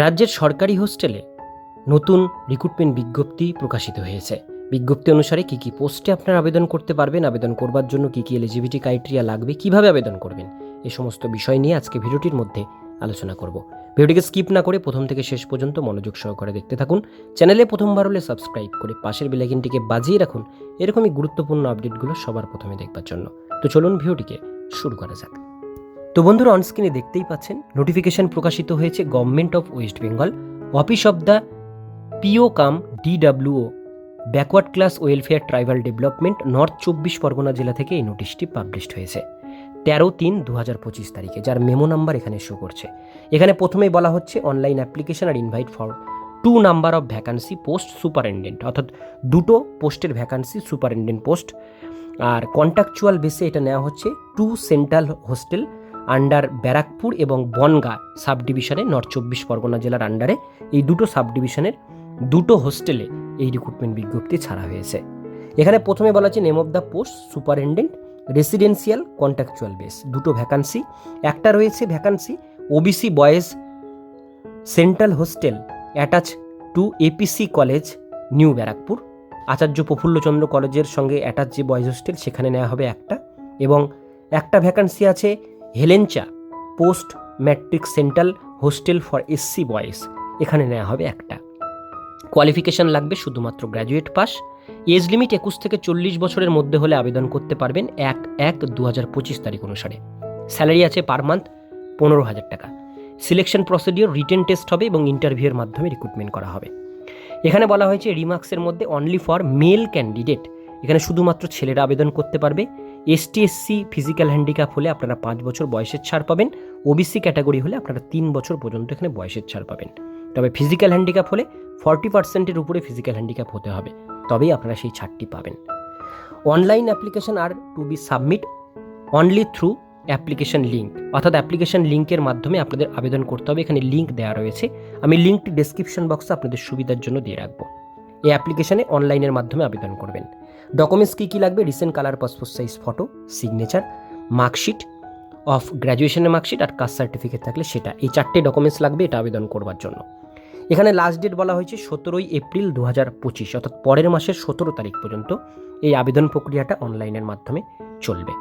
রাজ্যের সরকারি হোস্টেলে নতুন রিক্রুটমেন্ট বিজ্ঞপ্তি প্রকাশিত হয়েছে। বিজ্ঞপ্তি অনুসারে কী কী পোস্টে আপনারা আবেদন করতে পারবেন, আবেদন করবার জন্য কী কী এলিজিবিলিটি ক্রাইটেরিয়া লাগবে, কীভাবে আবেদন করবেন, এ সমস্ত বিষয় নিয়ে আজকে ভিডিওটির মধ্যে আলোচনা করব। ভিডিওটিকে স্কিপ না করে প্রথম থেকে শেষ পর্যন্ত মনোযোগ সহকারে দেখতে থাকুন। চ্যানেলে প্রথমবার হলে সাবস্ক্রাইব করে পাশের বেলাইকিনটিকে বাজিয়ে রাখুন। এরকমই গুরুত্বপূর্ণ আপডেটগুলো সবার প্রথমে দেখবার জন্য। তো চলুন ভিডিওটিকে শুরু করা যাক। তো বন্ধুরা অনস্ক্রিনে দেখতেই পাচ্ছেন নোটিফিকেশন প্রকাশিত হয়েছে government of West Bengal office of the PO cum DWO backward class welfare tribal development north চব্বিশ পরগনা জেলা থেকে এই নোটিশটি পাবলিশড হয়েছে। তেরো তিন দু হাজার পঁচিশ তারিখে, যার মেমো নাম্বার এখানে শো করছে। এখানে প্রথমেই বলা হচ্ছে online application are invited for two number of vacancy post superintendent অর্থাৎ দুটো পোস্টের ভ্যাকান্সি সুপারিনটেন্ডেন্ট পোস্ট আর কন্ট্রাকচুয়াল বেসে এটা নেওয়া হচ্ছে to central hostel under Barrackpore এবং বনগা সাব ডিভিশনে নর্থ চব্বিশ পরগনা জেলার আন্ডারে এই দুটো সাব ডিভিশনের দুটো হোস্টেলে এই রিক্রুটমেন্ট বিজ্ঞপ্তি ছাড়া হয়েছে। এখানে প্রথমে বলা আছে name of the post superintendent residential contractual base দুটো ভ্যাকান্সি একটা রয়েছে vacancy OBC boys central hostel attach to APC college new Barrackpore Acharya Prafullachandra কলেজের সঙ্গে অ্যাটাচ যে বয়েজ হোস্টেল সেখানে নেওয়া হবে একটা। এবং একটা ভ্যাকান্সি আছে Helencha, post matric central hostel for SC boys, এখানে নেওয়া হবে একটা। কোয়ালিফিকেশন লাগবে শুধুমাত্র গ্র্যাজুয়েট পাস। এজ লিমিট একুশ থেকে চল্লিশ বছরের মধ্যে হলে আবেদন করতে পারবেন এক এক দু হাজার পঁচিশ তারিখ অনুসারে। স্যালারি আছে পার মান্থ পনেরো হাজার টাকা। সিলেকশন প্রসিডিওর, রিটেন টেস্ট হবে এবং ইন্টারভিউয়ের মাধ্যমে রিক্রুটমেন্ট করা হবে। এখানে বলা হয়েছে রিমার্কসের মধ্যে অনলি ফর মেল ক্যান্ডিডেট এখানে শুধুমাত্র ছেলেরা আবেদন করতে পারবে। এসটি এসসি ফিজিক্যাল হ্যান্ডিক্যাপ হলে আপনারা পাঁচ বছর বয়সের ছাড় পাবেন। ওবিসি ক্যাটাগরি হলে আপনারা তিন বছর পর্যন্ত এখানে বয়সের ছাড় পাবেন। তবে ফিজিক্যাল হ্যান্ডিক্যাপ হলে ফর্টি পার্সেন্টের উপরে ফিজিক্যাল হ্যান্ডিক্যাপ হতে হবে। তবেই আপনারা সেই ছাড়টি পাবেন। Online application are to be submit only through application link অর্থাৎ অ্যাপ্লিকেশন লিঙ্কের মাধ্যমে আপনাদের আবেদন করতে হবে। এখানে লিঙ্ক দেওয়া রয়েছে। আমি লিঙ্কটি ডেসক্রিপশন বক্সে আপনাদের সুবিধার জন্য দিয়ে রাখব। এই অ্যাপ্লিকেশনে অনলাইনের মাধ্যমে আবেদন করবেন। ডকুমেন্টস কী কী লাগবে? Recent colour passport size photo signature marksheet of গ্র্যাজুয়েশনের marksheet আর কাস্ট সার্টিফিকেট থাকলে সেটা। এই চারটে ডকুমেন্টস লাগবে এটা আবেদন করবার জন্য। এখানে লাস্ট ডেট বলা হয়েছে সতেরোই এপ্রিল দু হাজার পঁচিশ, অর্থাৎ পরের মাসের সতেরো তারিখ পর্যন্ত এই আবেদন প্রক্রিয়াটা অনলাইনের মাধ্যমে চলবে।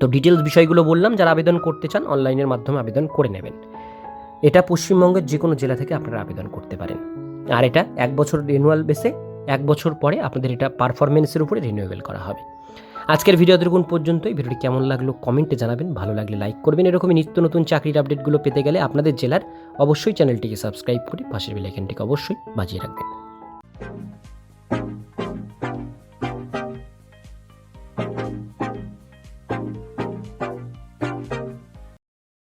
তো ডিটেলস বিষয়গুলো বললাম, যারা আবেদন করতে চান অনলাইনের মাধ্যমে আবেদন করে নেবেন। এটা পশ্চিমবঙ্গের যে কোনো জেলা থেকে আপনারা আবেদন করতে পারেন। আর এটা এক বছর রেনুয়াল বেসে এক বছর পরে আপনাদের এটা পারফরমেন্সের উপরে রিনিউয়েবল করা হবে। আজকের ভিডিও দেখুন পর্যন্তই। ভিডিওটি কেমন লাগল কমেন্টে জানাবেন। ভালো লাগলে লাইক করবেন। এরকমই নিত্য নতুন চাকরির আপডেটগুলো পেতে গেলে আপনাদের জেলার অবশ্যই চ্যানেলটিকে সাবস্ক্রাইব করে পাশের বেলাইকানটিকে অবশ্যই বাজিয়ে রাখবেন।